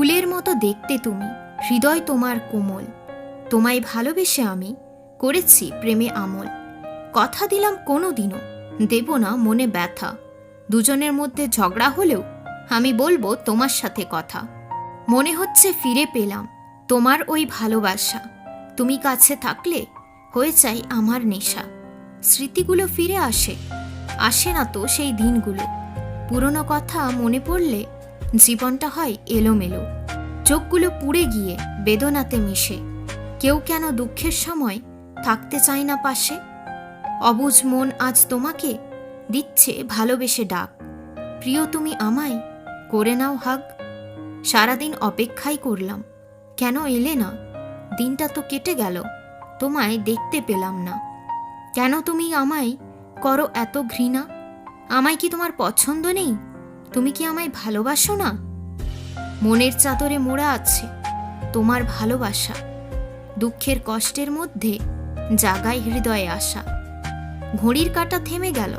ফুলের মতো দেখতে তুমি, হৃদয় তোমার কোমল। তোমায় ভালোবেসে আমি করেছি প্রেমে আমল। কথা দিলাম কোনো দিনও দেব না মনে ব্যথা। দুজনের মধ্যে ঝগড়া হলেও আমি বলব তোমার সাথে কথা। মনে হচ্ছে ফিরে পেলাম তোমার ওই ভালোবাসা। তুমি কাছে থাকলে হয়ে চাই আমার নেশা। স্মৃতিগুলো ফিরে আসে আসে না তো সেই দিনগুলো। পুরনো কথা মনে পড়লে জীবনটা হয় এলোমেলো। চোখগুলো পুড়ে গিয়ে বেদনাতে মিশে। কেউ কেন দুঃখের সময় থাকতে চায় না পাশে? অবুঝ মন আজ তোমাকে দিচ্ছে ভালোবেসে ডাক। প্রিয়, তুমি আমায় করে নাও হাগ। সারাদিন অপেক্ষাই করলাম। কেন এলে না? দিনটা তো কেটে গেল। তোমায় দেখতে পেলাম না। কেন তুমি আমায় করো এত ঘৃণা? আমায় কি তোমার পছন্দ নেই? তুমি কি আমায় ভালোবাসো না? মনের চাদরে মোড়া আছে তোমার ভালোবাসা। দুঃখের কষ্টের মধ্যে জাগায় হৃদয়ে আসা ঘড়ির কাঁটা থেমে গেল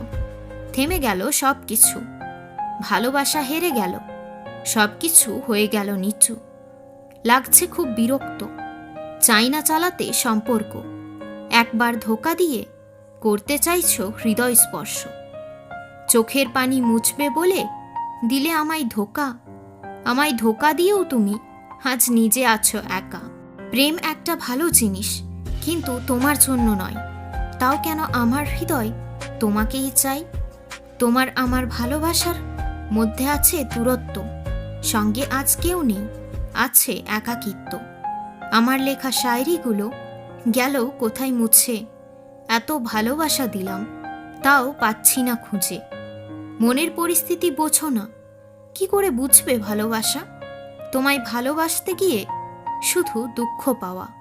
থেমে গেল সব কিছু ভালোবাসা হেরে গেল সব কিছু হয়ে গেল নিচু। লাগছে খুব বিরক্ত, চাই না চালাতে সম্পর্ক। একবার ধোকা দিয়ে করতে চাইছ হৃদয় স্পর্শ। চোখের পানি মুছবে বলে দিলে আমায় ধোকা। আমায় ধোকা দিয়েও তুমি আজ নিজে আছো একা। প্রেম একটা ভালো জিনিস, কিন্তু তোমার জন্য নয়। তাও কেন আমার হৃদয় তোমাকেই চাই তোমার আমার ভালোবাসার মধ্যে আছে দূরত্ব, সঙ্গে আজ কেউ নেই, আছে একাকিত্ব। আমার লেখা শায়রিগুলো গেল কোথায় মুছে? এত ভালোবাসা দিলাম, তাও পাচ্ছি না খুঁজে। মনের পরিস্থিতি বোঝো না। কি করে বুঝবে ভালোবাসা? তোমায় ভালোবাসতে গিয়ে শুধু দুঃখ পাওয়া।